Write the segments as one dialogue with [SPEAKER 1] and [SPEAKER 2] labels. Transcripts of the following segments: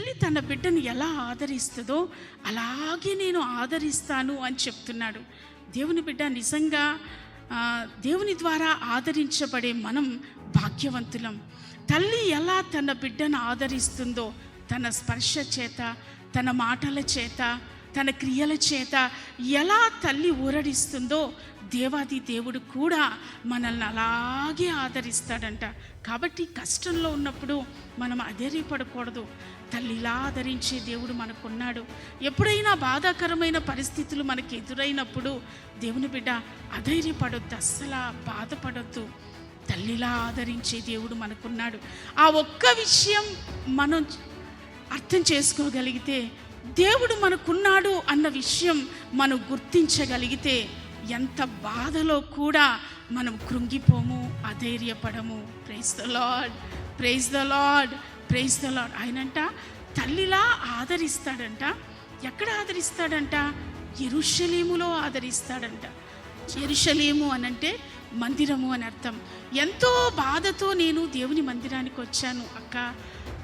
[SPEAKER 1] తల్లి తన బిడ్డను ఎలా ఆదరిస్తుందో అలాగే నేను ఆదరిస్తాను అని చెప్తున్నాడు. దేవుని బిడ్డ నిజంగా దేవుని ద్వారా ఆదరించబడే మనం భాగ్యవంతులం. తల్లి ఎలా తన బిడ్డను ఆదరిస్తుందో తన స్పర్శ చేత తన మాటల చేత తన క్రియల చేత ఎలా తల్లి ఊరడిస్తుందో దేవాది దేవుడు కూడా మనల్ని అలాగే ఆదరిస్తాడంట. కాబట్టి కష్టంలో ఉన్నప్పుడు మనం అధైర్యపడకూడదు. తల్లిలా ఆదరించే దేవుడు మనకున్నాడు. ఎప్పుడైనా బాధాకరమైన పరిస్థితులు మనకి ఎదురైనప్పుడు దేవుని బిడ్డ అధైర్యపడొద్దు అస్సలు బాధపడొద్దు. తల్లిలా ఆదరించే దేవుడు మనకున్నాడు. ఆ ఒక్క విషయం మనం అర్థం చేసుకోగలిగితే దేవుడు మనకున్నాడు అన్న విషయం మనం గుర్తించగలిగితే ఎంత బాధలో కూడా మనం కృంగిపోము అధైర్యపడము. Praise the lord praise the lord praise the lord ఆయనంట తల్లిలా ఆదరిస్తాడంట. ఎక్కడ ఆదరిస్తాడంట? ఎరుషలేములో ఆదరిస్తాడంట. ఎరుషలేము అనంటే మందిరము అని అర్థం. ఎంతో బాధతో నేను దేవుని మందిరానికి వచ్చాను అక్క.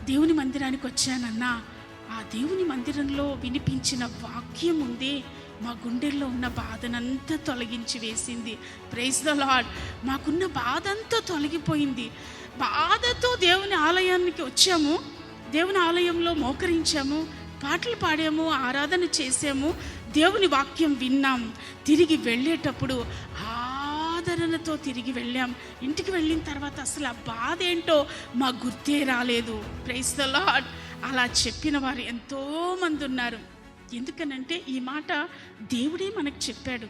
[SPEAKER 1] దేవుని మందిరానికి వచ్చానన్నా ఆ దేవుని మందిరంలో వినిపించిన వాక్యం ఉందే మా గుండెల్లో ఉన్న బాధనంతా తొలగించి వేసింది. ప్రైజ్ ద లాడ్ మాకున్న బాధ అంతా తొలగిపోయింది. బాధతో దేవుని ఆలయానికి వచ్చాము. దేవుని ఆలయంలో మోకరించాము. పాటలు పాడాము ఆరాధన చేసాము దేవుని వాక్యం విన్నాం. తిరిగి వెళ్ళేటప్పుడు ఆదరణతో తిరిగి వెళ్ళాం. ఇంటికి వెళ్ళిన తర్వాత అసలు ఆ బాధ ఏంటో మా గుర్తే రాలేదు. ప్రైస్ ద లాడ్ అలా చెప్పిన వారు ఎంతోమంది ఉన్నారు. ఎందుకనంటే ఈ మాట దేవుడే మనకు చెప్పాడు.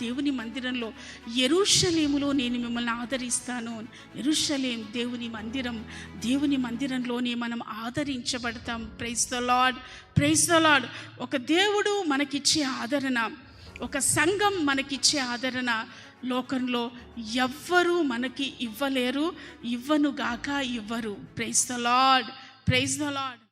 [SPEAKER 1] దేవుని మందిరంలో ఎరుషలేములో నేను మిమ్మల్ని ఆదరిస్తాను. ఎరుషలేం దేవుని మందిరం దేవుని మందిరంలోనే మనం ఆదరించబడతాం. Praise the lord praise the lord ఒక దేవుడు మనకిచ్చే ఆదరణ. ఒక సంఘం మనకిచ్చే ఆదరణ లోకంలో ఎవ్వరూ మనకి ఇవ్వలేరు. ఇవ్వనుగాక ఇవ్వరు. Praise the lord praise the lord